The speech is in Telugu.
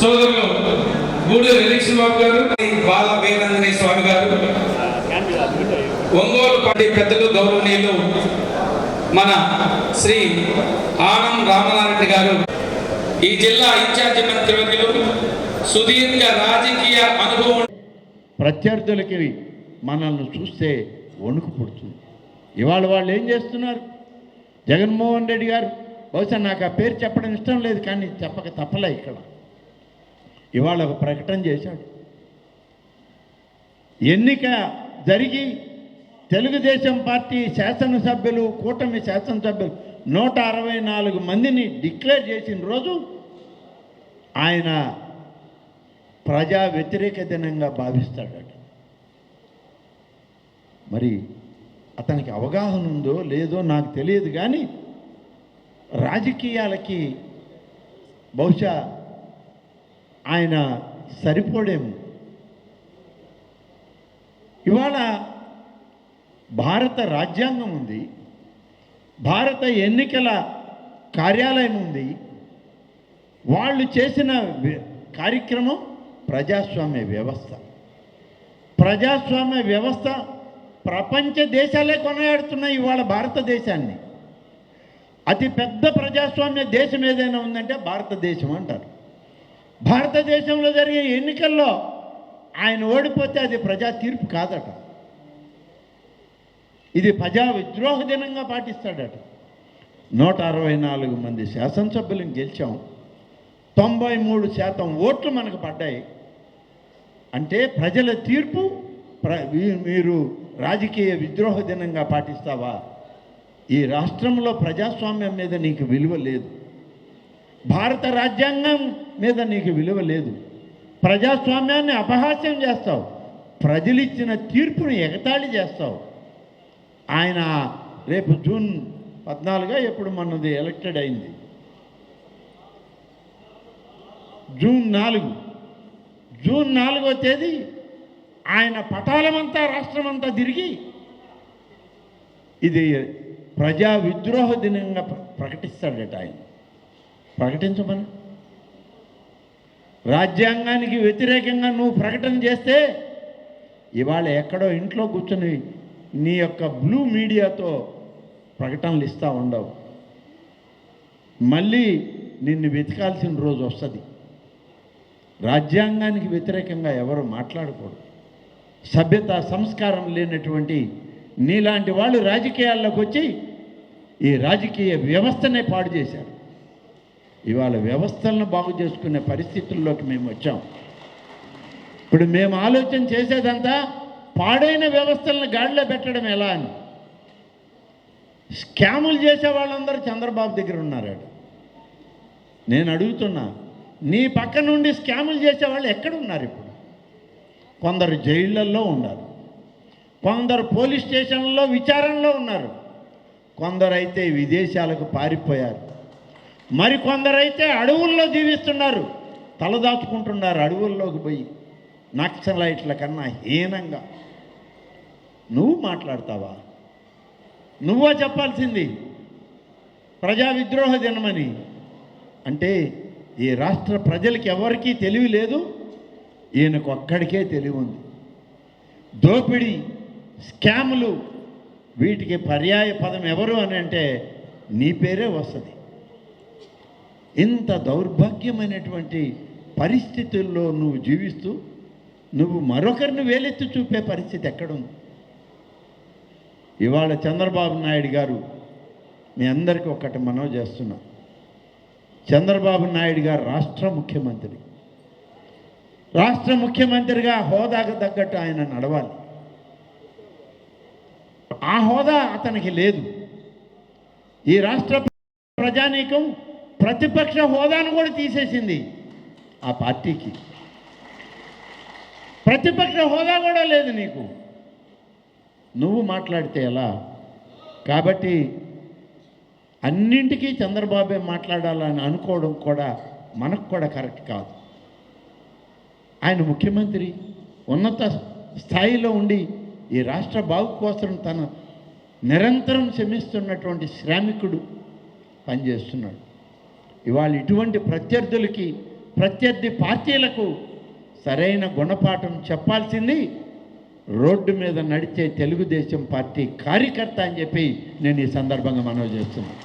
సోదరులు గూడూరు ఎలక్షన్ బాబు గారు బాల వీరాంజనేయ స్వామి గారు ఒంగోలు పార్టీ పెద్దలు గౌరవనీయులు మన శ్రీ ఆనం రామనారాయణ గారు ఈ జిల్లా ఇన్ఛార్జి మంత్రివర్యులు సుదీర్ఘ రాజకీయ అనుభవం ప్రత్యర్థులకి మనల్ని చూస్తే వణుకు పుడుతుంది. ఇవాళ వాళ్ళు ఏం చేస్తున్నారు? జగన్మోహన్ రెడ్డి గారు బహుశా నాకు ఆ పేరు చెప్పడం ఇష్టం లేదు కానీ చెప్పక తప్పలే ఇక్కడ. ఇవాళ ఒక ప్రకటన చేశాడు. ఎన్నిక జరిగి తెలుగుదేశం పార్టీ శాసనసభ్యులు కూటమి శాసనసభ్యులు నూట అరవై నాలుగు మందిని డిక్లేర్ చేసిన రోజు ఆయన ప్రజా వ్యతిరేక దినంగా భావిస్తాడట. మరి అతనికి అవగాహన ఉందో లేదో నాకు తెలియదు కానీ రాజకీయాలకి బహుశా ఆయన సరిపోడేమో. ఇవాళ భారత రాజ్యాంగం ఉంది భారత ఎన్నికల కార్యాలయం ఉంది వాళ్ళు చేసిన కార్యక్రమం ప్రజాస్వామ్య వ్యవస్థ. ప్రజాస్వామ్య వ్యవస్థ ప్రపంచ దేశాలే కొనయాడుతున్నాయి ఇవాళ భారతదేశాన్ని. అతి పెద్ద ప్రజాస్వామ్య దేశం ఏదైనా ఉందంటే భారతదేశం అంటారు. భారతదేశంలో జరిగే ఎన్నికల్లో ఆయన ఓడిపోతే అది ప్రజా తీర్పు కాదట. ఇది ప్రజా విద్రోహ దినంగా పాటిస్తాడట. నూట అరవై నాలుగు మంది శాసనసభ్యులను గెలిచాం. తొంభై మూడు శాతం ఓట్లు మనకు పడ్డాయి. అంటే ప్రజల తీర్పు ప్ర మీరు రాజకీయ విద్రోహ దినంగా పాటిస్తావా? ఈ రాష్ట్రంలో ప్రజాస్వామ్యం మీద నీకు విలువ లేదు. భారత రాజ్యాంగం మీద నీకు విలువ లేదు. ప్రజాస్వామ్యాన్ని అపహాస్యం చేస్తావు. ప్రజలిచ్చిన తీర్పును ఎగతాళి చేస్తావు. ఆయన రేపు జూన్ పద్నాలుగా ఎప్పుడు మనది ఎలక్టెడ్ అయింది. జూన్ నాలుగు. జూన్ నాలుగో తేదీ ఆయన పటాలమంతా రాష్ట్రమంతా తిరిగి ఇది ప్రజా విద్రోహ దినంగా ప్ర- ప్రకటిస్తాడట ఆయన. ప్రకటించమని. రాజ్యాంగానికి వ్యతిరేకంగా నువ్వు ప్రకటన చేస్తే ఇవాళ ఎక్కడో ఇంట్లో కూర్చొని నీ యొక్క బ్లూ మీడియాతో ప్రకటనలు ఇస్తూ ఉండవు. మళ్ళీ నిన్ను వెతకాల్సిన రోజు వస్తుంది. రాజ్యాంగానికి వ్యతిరేకంగా ఎవరు మాట్లాడకూడదు. సభ్యత సంస్కారం లేనటువంటి నీలాంటి వాళ్ళు రాజకీయాల్లోకి వచ్చి ఈ రాజకీయ వ్యవస్థనే పాడు చేశారు. ఇవాళ వ్యవస్థలను బాగు చేసుకునే పరిస్థితుల్లోకి మేము వచ్చాం. ఇప్పుడు మేము ఆలోచన చేసేదంతా పాడైన వ్యవస్థలను గాడిలో పెట్టడం ఎలా అని. స్కాములు చేసే వాళ్ళందరూ చంద్రబాబు దగ్గర ఉన్నారట నేను అడుగుతున్నా నీ పక్క నుండి స్కాములు చేసే వాళ్ళు ఎక్కడ ఉన్నారు ఇప్పుడు? కొందరు జైళ్ళల్లో ఉన్నారు. కొందరు పోలీస్ స్టేషన్లలో విచారణలో ఉన్నారు. కొందరైతే విదేశాలకు పారిపోయారు. మరికొందరైతే అడవుల్లో జీవిస్తున్నారు. తలదాచుకుంటున్నారు అడవుల్లోకి పోయి. నక్సలైట్ల కన్నా హీనంగా. నువ్వు మాట్లాడతావా? నువ్వా చెప్పాల్సింది. ప్రజా విద్రోహ దినమని. అంటే ఈ రాష్ట్ర ప్రజలకి ఎవరికీ తెలివి లేదు. ఈయనకు ఒక్కడికే తెలివి ఉంది దోపిడీ స్కాములు వీటికి పర్యాయ పదం ఎవరు అని అంటే నీ పేరే వస్తుంది. ఇంత దౌర్భాగ్యమైనటువంటి పరిస్థితుల్లో నువ్వు జీవిస్తూ నువ్వు మరొకరిని వేలెత్తి చూపే పరిస్థితి ఎక్కడుంది? ఇవాళ చంద్రబాబు నాయుడు గారు మీ అందరికీ ఒకటి మనవి చేస్తున్నా. చంద్రబాబు నాయుడు గారు రాష్ట్ర ముఖ్యమంత్రి. రాష్ట్ర ముఖ్యమంత్రిగా హోదాకు తగ్గట్టు ఆయన నడవాలి. ఆ హోదా అతనికి లేదు. ఈ రాష్ట్ర ప్రజానీకం ప్రతిపక్ష హోదాను కూడా తీసేసింది ఆ పార్టీకి. ప్రతిపక్ష హోదా కూడా లేదు నీకు. నువ్వు మాట్లాడితే ఎలా? కాబట్టి అన్నింటికీ చంద్రబాబే మాట్లాడాలని అనుకోవడం కూడా మనకు కూడా కరెక్ట్ కాదు. ఆయన ముఖ్యమంత్రి ఉన్నత స్థాయిలో ఉండి ఈ రాష్ట్ర బాగు కోసం తన నిరంతరం శ్రమిస్తున్నటువంటి శ్రామికుడు పనిచేస్తున్నాడు. ఇవాళ ఇటువంటి ప్రత్యర్థులకి ప్రత్యర్థి పార్టీలకు సరైన గుణపాఠం చెప్పాల్సింది రోడ్డు మీద నడిచే తెలుగుదేశం పార్టీ కార్యకర్త అని చెప్పి నేను ఈ సందర్భంగా మనవి చేస్తున్నాను.